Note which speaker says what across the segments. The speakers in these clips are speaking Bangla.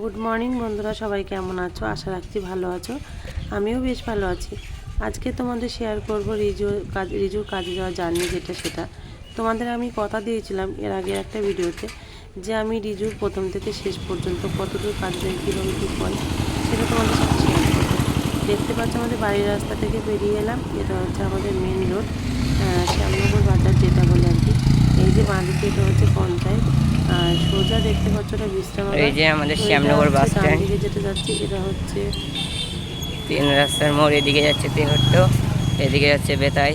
Speaker 1: গুড মর্নিং বন্ধুরা, সবাই কেমন আছো? আশা রাখছি ভালো আছো। আমিও বেশ ভালো আছি। আজকে তোমাদের শেয়ার করব রিজু কাজ রিজুর কাজে যাওয়া জার্নি যেটা সেটা। তোমাদের আমি কথা দিয়েছিলাম এর আগে একটা ভিডিওতে যে আমি রিজুর প্রথম থেকে শেষ পর্যন্ত কতদূর কাজ যাই কীভাবে কী করে, সেটা তোমাদের সাথে শেয়ার করব। দেখতে পাচ্ছ আমাদের বাড়ির রাস্তা থেকে বেরিয়ে এলাম। এটা হচ্ছে আমাদের মেন রোড শ্যামনগর বাজার যেটা বলে আর কি। এই যে বাঁদিকে হচ্ছে পঞ্চায়েত আর সোজা দেখতে পাচ্ছ এটা বিশ্রাম
Speaker 2: এই যে আমাদের শ্যামনগর বাস স্ট্যান্ড।
Speaker 1: দিকে যেটা যাচ্ছে এটা হচ্ছে
Speaker 2: তিন রাস্তার মোড় এদিকে যাচ্ছে তেহট্ট এদিকে যাচ্ছে বেতাই।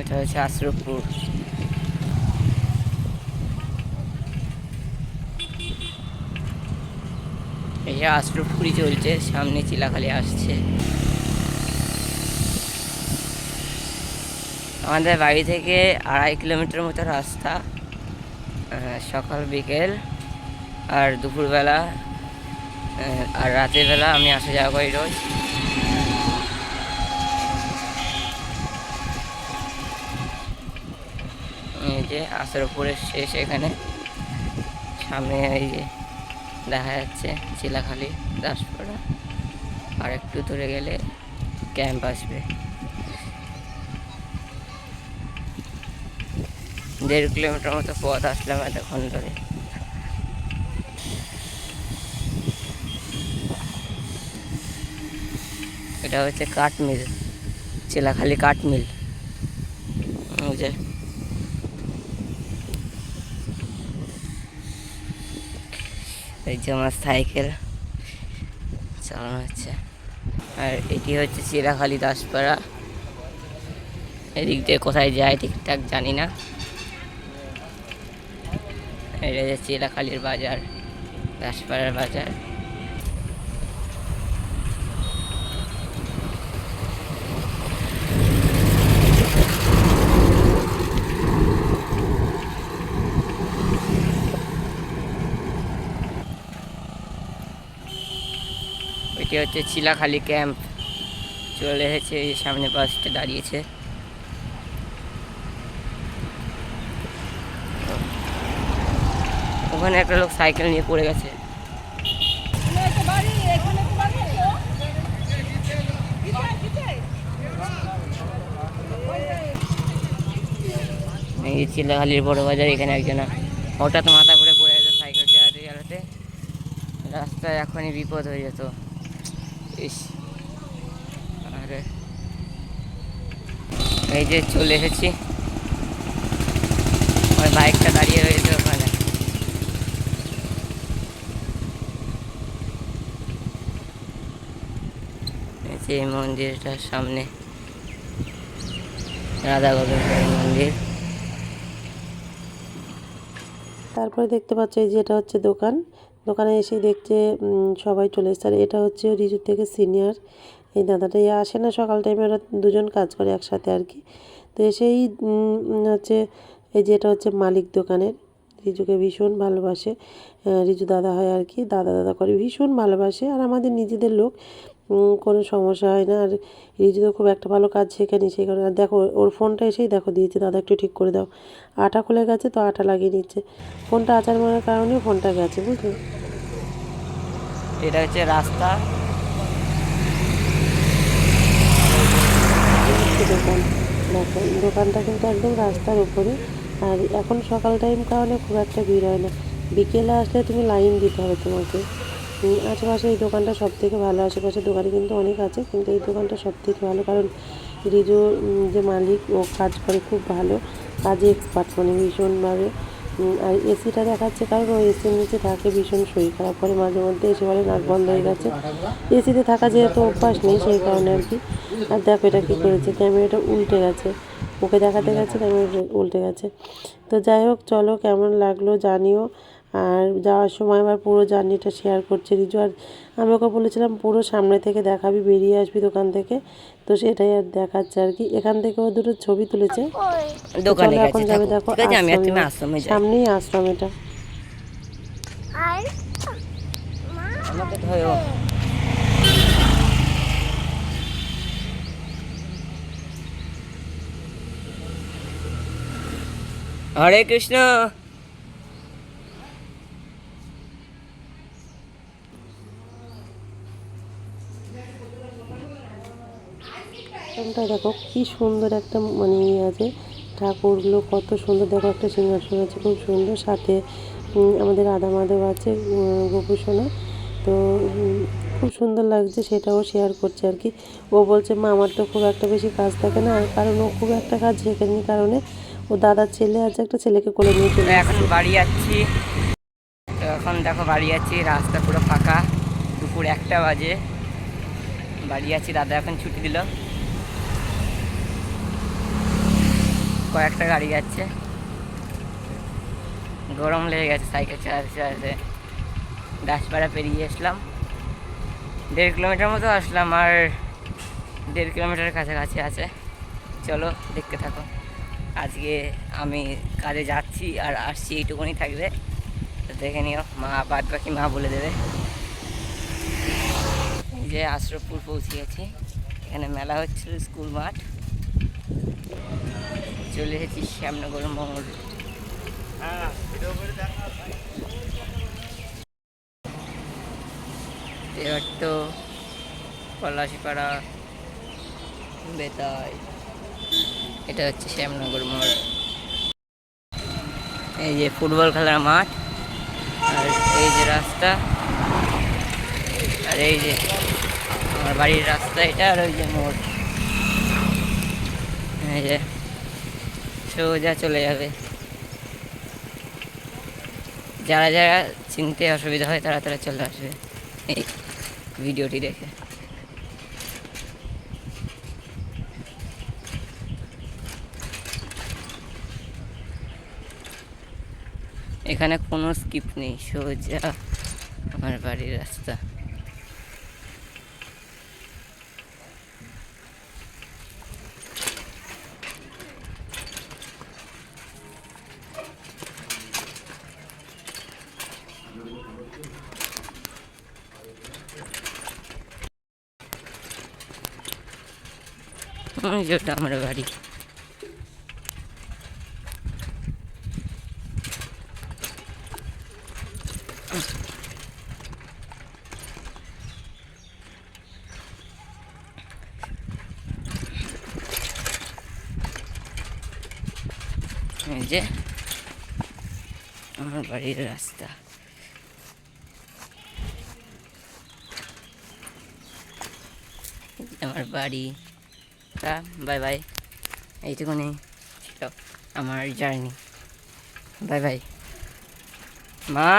Speaker 2: এটা হচ্ছে আশরফপুর যে আশরফপুরি চলছে, সামনে চিলাখালি আসছে। আমাদের বাড়ি থেকে আড়াই কিলোমিটার মতো রাস্তা সকাল, বিকেল, আর দুপুরবেলা আর রাতের বেলা আমি আসা যাওয়া করি রোজ। এই যে আসার উপরে শেষ এখানে, সামনে এই যে দেখা যাচ্ছে চিলাখালি দাসপাড়া। আর একটু দূরে গেলে ক্যাম্প আসবে। দেড় কিলোমিটার মতো পথ আসলাম এতক্ষণ ধরে। এটা হচ্ছে কাঠ মিল চিলাখালি কাঠ মিল যে এই যে আমার সাইকেল চালানো হচ্ছে। আর এটি হচ্ছে চিরাখালি দাসপাড়া। এদিক দিয়ে কোথায় যায় ঠিকঠাক জানি না। এটা যে চিরাখালির বাজার, দাসপাড়ার বাজার। এটি হচ্ছে চিলাখালি ক্যাম্প চলে এসেছে, এই সামনে বাসটা দাঁড়িয়েছে। ওখানে একটা লোক সাইকেল নিয়ে পড়ে গেছে। এই চিলাখালির বড় বাজার, এখানে একজন হঠাৎ মাথা ঘুরে পড়ে গেছে সাইকেল চালাতে চালাতে রাস্তায় এখনই বিপদ হয়ে যেত। ইস আরে। এই যে চলে এসেছি। আমার বাইকটা দাঁড়িয়ে রয়েছে ওখানে। এই মন্দিরটার সামনে। রাধা গোবিন্দের মন্দির।
Speaker 1: তারপরে দেখতে পাচ্ছ এই যে এটা হচ্ছে দোকান। দোকানে এসে দেখছে সবাই চলে এসছে। আর এটা হচ্ছে রিজুর থেকে সিনিয়র। এই দাদাটা আসে না সকাল টাইমে ওরা দুজন কাজ করে একসাথে আর কি। তো এসেই হচ্ছে, এই যে এটা হচ্ছে মালিক দোকানের। রিজুকে ভীষণ ভালোবাসে। রিজু দাদা হয় আর কি, দাদা দাদা করে ভীষণ ভালোবাসে। আর আমাদের নিজেদের লোক কোনো সমস্যা হয় না। আর রিজু তো খুব একটা ভালো কাজ শেখেনি সেই কারণে। আর দেখো ওর ফোনটা এসেই দেখো দিয়েছে দাদা একটু ঠিক করে দাও। আটা খুলে গেছে তো আটা লাগিয়ে নিচ্ছে। ফোনটা আচার মারার কারণে ফোনটা গেছে বুঝলে?
Speaker 2: এটা হচ্ছে রাস্তা।
Speaker 1: দোকান দেখো দোকানটা কিন্তু একদম রাস্তার উপরে। আর এখন সকাল টাইম কারণে খুব একটা ভিড় হয় না। বিকেলে আসলে তুমি লাইন দিতে হবে তোমাকে। আশেপাশে এই দোকানটা সব থেকে ভালো আশেপাশে দোকানে কিন্তু অনেক আছে, কিন্তু এই দোকানটা সব থেকে ভালো, কারণ রিজু যে মালিক, ও কাজ করে খুব ভালো, কাজে এক্সপার্ট মানে ভীষণভাবে আর এসিটা দেখাচ্ছে, কারণ ওই এসির নিচে থাকে ভীষণ শরীর খারাপ করে মাঝে মধ্যে এসে বলে নাক বন্ধ হয়ে গেছে। এসিতে থাকা যেহেতু অভ্যাস নেই, সেই কারণে আর কি। আর দেখো এটা কী করেছে, ক্যামেরাটা উল্টে গেছে, ওকে দেখাতে গেছে, ক্যামেরাটা উল্টে গেছে। তো যাই হোক, চলো কেমন লাগল জানিও। আর যাওয়ার সময় আমার পুরো জার্নিটা শেয়ার করছে রিজু। আর আমি ওকে বলেছিলাম পুরো সামনে থেকে দেখাবি বেরিয়ে আসবি দোকান থেকে। তো সেটাই আর দেখাচ্ছে আর কি। এখান থেকে ও দুটো ছবি তুলেছে।
Speaker 2: দোকানে
Speaker 1: এখন যাবে দেখো। সামনেই আশ্রম এটা।
Speaker 2: হরে কৃষ্ণ।
Speaker 1: সিংহাসনটা দেখো কি সুন্দর একটা মানে ইয়ে আছে। ঠাকুরগুলো কত সুন্দর দেখো একটা সিংহাসন আছে খুব সুন্দর। সাথে আমাদের রাধা মাধব আছে গোপুসোনা। তো খুব সুন্দর লাগছে সেটাও শেয়ার করছে আর কি। ও বলছে মা আমার তো খুব একটা বেশি কাজ থাকে না কারণ ও খুব একটা কাজ শেখেনি কারণে ও দাদার ছেলে আছে একটা ছেলেকে কোলে নিয়ে চলে
Speaker 2: এখন বাড়ি যাচ্ছি। এখন দেখো বাড়ি যাচ্ছি রাস্তা পুরো ফাঁকা দুপুর একটা বাজে। বাড়ি যাচ্ছি দাদা এখন ছুটি দিল। কয়েকটা গাড়ি যাচ্ছে। গরম লেগে গেছে সাইকেল চালাতে চালাতে। দাসপাড়া পেরিয়ে আসলাম। দেড় কিলোমিটার মতো আসলাম আর দেড় কিলোমিটারের কাছাকাছি আছে। চলো, দেখতে থাকো। আজকে আমি কাজে যাচ্ছি আর আসছি, এইটুকুনি থাকবে। দেখে নিও, মা, বাদ বাকি মা বলে দেবে। যে আশ্রমপুর পৌঁছে গেছি। এখানে মেলা হচ্ছিল স্কুল মাঠ। চলে এসেছি শ্যামনগর মোড়। এবার তো পলাশিপাড়া, বেতাই, এটা হচ্ছে শ্যামনগর মোড়। এই যে ফুটবল খেলার মাঠ, আর এই যে রাস্তা, আর এই যে আমার বাড়ির রাস্তা এটা আর ওই যে মোড়। এই যে সোজা চলে যাবে। যারা যারা চিনতে অসুবিধা হয়, তারা তারা চলে আসবে। এই ভিডিওটি দেখে। এখানে কোনো স্কিপ নেই, সোজা আমার বাড়ির রাস্তা। ওই যে আমার বাড়ি। যে আমার বাড়ির রাস্তা। আমার বাড়ি। তা বাই বাই এইটুকুনি ছিল। আমার জার্নি বাই বাই মা!